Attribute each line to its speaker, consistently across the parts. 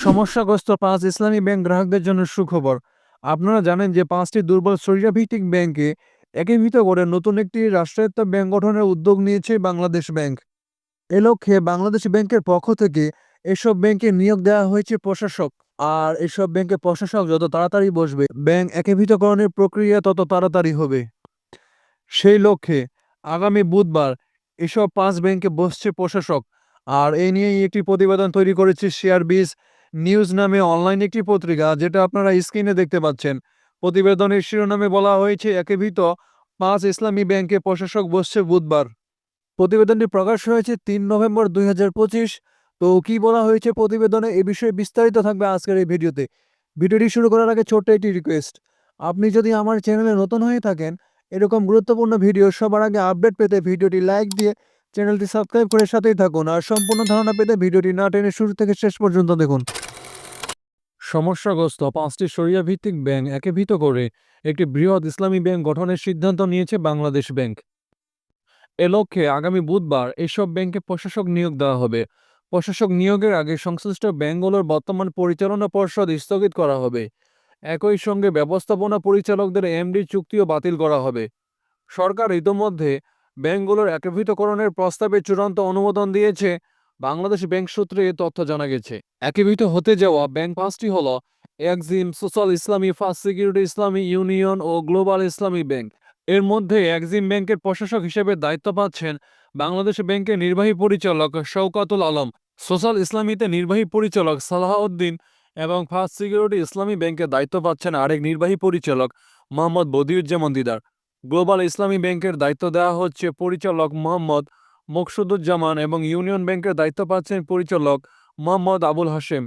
Speaker 1: সমস্যাগ্রস্ত পাঁচ ইসলামী ব্যাংক গ্রাহকদের জন্য সুখবর। আপনারা জানেন যে পাঁচটি দুর্বল ভিত্তিক ব্যাংকে একীভূত করে নতুন একটি রাষ্ট্রায়ত্ত ব্যাংক গঠনের উদ্যোগ নিয়েছে বাংলাদেশ ব্যাংক। এ লক্ষ্যে বাংলাদেশ ব্যাংকের পক্ষ থেকে এসব ব্যাংকে নিয়োগ দেওয়া হয়েছে প্রশাসক। আর এসব ব্যাংকে প্রশাসক যত তাড়াতাড়ি বসবে, ব্যাংক একীভূতকরণের প্রক্রিয়া তত তাড়াতাড়ি হবে। সেই লক্ষ্যে আগামী বুধবার এসব পাঁচ ব্যাংকে বসছে প্রশাসক। আর এই নিয়েই একটি প্রতিবেদন তৈরি করেছে শেয়ার বিজ নিউজ নামে অনলাইন একটি পত্রিকা, যেটা আপনারা স্ক্রিনে দেখতে পাচ্ছেন। প্রতিবেদনের শিরোনামে বলা হয়েছে একীভূত পাঁচ ইসলামী ব্যাংকে প্রশাসক বসছে বুধবার। প্রতিবেদনটি প্রকাশ হয়েছে তিন নভেম্বর দুই হাজার পঁচিশ। তো কি বলা হয়েছে প্রতিবেদনে, এ বিষয়ে বিস্তারিত থাকবে আজকের এই ভিডিওতে। ভিডিওটি শুরু করার আগে ছোট্ট একটি রিকোয়েস্ট। আপনি যদি আমার চ্যানেলে নতুন হয়ে থাকেন, এরকম গুরুত্বপূর্ণ ভিডিও সবার আগে আপডেট পেতে ভিডিওটি লাইক দিয়ে চ্যানেলটি সাবস্ক্রাইব করে সাথেই থাকুন আর সম্পূর্ণ ধারণা পেতে ভিডিওটি না টেনে শুরু থেকে শেষ পর্যন্ত দেখুন। সমস্যাগ্রস্ত পাঁচটি সরিয়া ভিত্তিক ব্যাংক একীভূত করে একটি বৃহৎ ইসলামী ব্যাংক গঠনের সিদ্ধান্ত নিয়েছে বাংলাদেশ ব্যাংক। এ লক্ষ্যে আগামী বুধবার এসব ব্যাংকে প্রশাসক নিয়োগ দেওয়া হবে। প্রশাসক নিয়োগের আগে সংশ্লিষ্ট ব্যাংকগুলোর বর্তমান পরিচালনা পর্ষদ স্থগিত করা হবে। একই সঙ্গে ব্যবস্থাপনা পরিচালকদের এমডি চুক্তিও বাতিল করা হবে। সরকার ইতোমধ্যে ব্যাংকগুলোর একীভূতকরণের প্রস্তাবে চূড়ান্ত অনুমোদন দিয়েছে। বাংলাদেশ ব্যাংক সূত্রে তথ্য জানা গেছে। একীভূত হতে যাওয়া ব্যাংক পাঁচটি হল Exim social Islami first security Islami, union ও গ্লোবাল ইসলামী ব্যাংক। এর মধ্যে একজিম ব্যাংকের প্রশাসক হিসেবে দায়িত্ব পাচ্ছেন বাংলাদেশ ব্যাংকের নির্বাহী পরিচালক শওকাতুল আলম, সোশ্যাল ইসলামীতে নির্বাহী পরিচালক সালাহউদ্দিন এবং ফার্স্ট সিকিউরিটি ইসলামী ব্যাংকের দায়িত্ব পাচ্ছেন আরেক নির্বাহী পরিচালক মোহাম্মদ বদিউজ্জামান দিদার। গ্লোবাল ইসলামী ব্যাংকের দায়িত্ব দেওয়া হচ্ছে পরিচালক মোহাম্মদ মকসুদুজ্জামান এবং ইউনিয়ন ব্যাংকের দায়িত্ব পাচ্ছেন পরিচালক মোহাম্মদ আবুল হাশেম।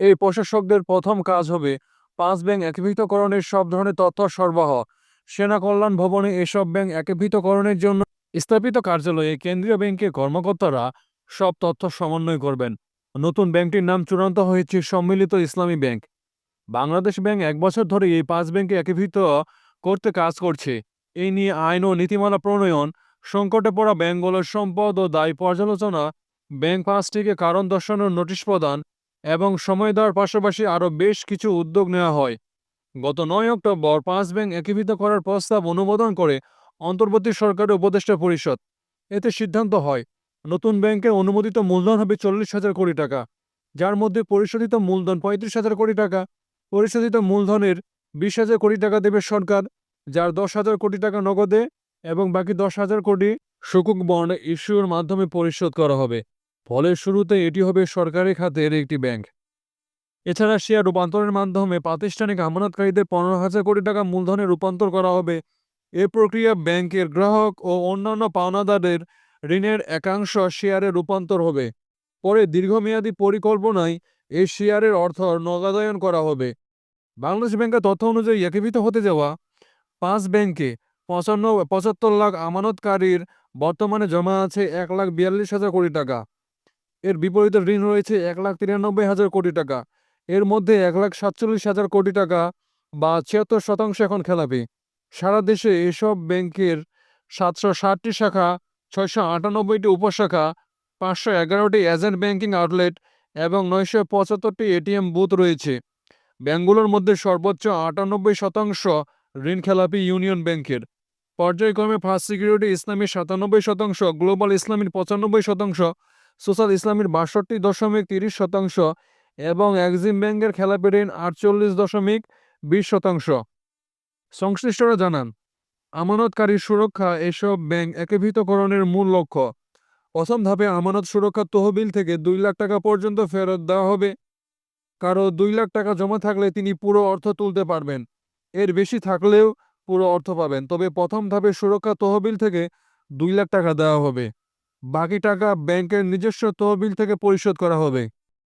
Speaker 1: এই প্রশাসকদের প্রথম কাজ হবে পাঁচ ব্যাংক একীভূতকরণের সব ধরনের তথ্য সরবরাহ। সেনা কল্যাণ ভবনে এসব ব্যাংক একীভূতকরণের জন্য স্থাপিত কার্যালয়ে কেন্দ্রীয় ব্যাংকের কর্মকর্তারা সব তথ্য সমন্বয় করবেন। নতুন ব্যাংকটির নাম চূড়ান্ত হয়েছে সম্মিলিত ইসলামী ব্যাংক। বাংলাদেশ ব্যাংক এক বছর ধরে এই পাঁচ ব্যাংকে একীভূত করতে কাজ করছে। এই নিয়ে আইন ও নীতিমালা প্রণয়ন, সংকটে পড়া ব্যাংকগুলোর সম্পদ ও দায় পর্যালোচনা, ব্যাংক পাঁচটিকে কারণ দর্শানোর নোটিশ প্রদান এবং সময় দেওয়ার পাশাপাশি আরও বেশ কিছু উদ্যোগ নেওয়া হয়। গত নয় অক্টোবর পাঁচ ব্যাংক একীভূত করার প্রস্তাব অনুমোদন করে অন্তর্বর্তী সরকারের উপদেষ্টা পরিষদ। এতে সিদ্ধান্ত হয়, নতুন ব্যাংকের অনুমোদিত মূলধন হবে চল্লিশ হাজার কোটি টাকা, যার মধ্যে পরিশোধিত মূলধন পঁয়ত্রিশ হাজার কোটি টাকা, পরিশোধিত মূলধনের বিশ হাজার কোটি টাকা দেবে সরকার, যার দশ হাজার কোটি টাকা নগদে এবং বাকি দশ হাজার কোটি সুকুক বন্ড ইস্যুর মাধ্যমে পরিশোধ করা হবে। ফলে শুরুতে এটি হবে সরকারি খাতের একটি ব্যাংক। এছাড়া শেয়ার রূপান্তরের মাধ্যমে প্রাতিষ্ঠানিক আমানতকারীদের পনেরো হাজার কোটি টাকা মূলধনে রূপান্তর করা হবে। এ প্রক্রিয়া ব্যাংকের গ্রাহক ও অন্যান্য পাওনাদারের ঋণের একাংশ শেয়ারে রূপান্তর হবে। পরে দীর্ঘমেয়াদী পরিকল্পনায় এই শেয়ারের অর্থ নগদায়ন করা হবে। বাংলাদেশ ব্যাংকের তথ্য অনুযায়ী একীভূত হতে যাওয়া পাঁচ ব্যাংকে পঁচান্ন, পঁচাত্তর লাখ আমানতকারীর বর্তমানে জমা আছে এক লাখ বিয়াল্লিশ হাজার কোটি টাকা। এর বিপরীতে ঋণ রয়েছে এক লাখ তিরানব্বই হাজার কোটি টাকা। এর মধ্যে এক লাখ সাতচল্লিশ হাজার কোটি টাকা বা ছিয়াত্তর শতাংশ এখন খেলাপি। সারা দেশে এসব ব্যাংকের সাতশো ষাটটি শাখা, ছয়শো আটানব্বইটি উপশাখা, পাঁচশো এগারোটি এজেন্ট ব্যাংকিং আউটলেট এবং নয়শো পঁচাত্তরটি এটিএম বুথ রয়েছে। ব্যাংকগুলোর মধ্যে সর্বোচ্চ আটানব্বই শতাংশ ঋণ খেলাপি ইউনিয়ন ব্যাংকের। পর্যায়ক্রমে ফার্স্ট সিকিউরিটি ইসলামীর সাতানব্বই শতাংশ, গ্লোবাল ইসলামীর পঁচানব্বই শতাংশ, সোশ্যাল ইসলামীর বাষট্টি দশমিক তিরিশ শতাংশ এবং এক্সিম ব্যাংকের খেলাপি ঋণ আটচল্লিশ দশমিক বিশ শতাংশ। সংশ্লিষ্টরা জানান আমানতকারীর সুরক্ষা এসব ব্যাংক একীভূতকরণের মূল লক্ষ্য। প্রথম ধাপে আমানত সুরক্ষা তহবিল থেকে দুই লাখ টাকা পর্যন্ত ফেরত দেওয়া হবে। কারও দুই লাখ টাকা জমা থাকলে তিনি পুরো অর্থ তুলতে পারবেন। এর বেশি থাকলেও পুরো অর্থ পাবেন। তবে প্রথম ধাপে সুরক্ষা তহবিল থেকে দুই লাখ টাকা দেওয়া হবে। বাকি টাকা ব্যাংকের নিজস্ব তহবিল থেকে পরিশোধ করা হবে।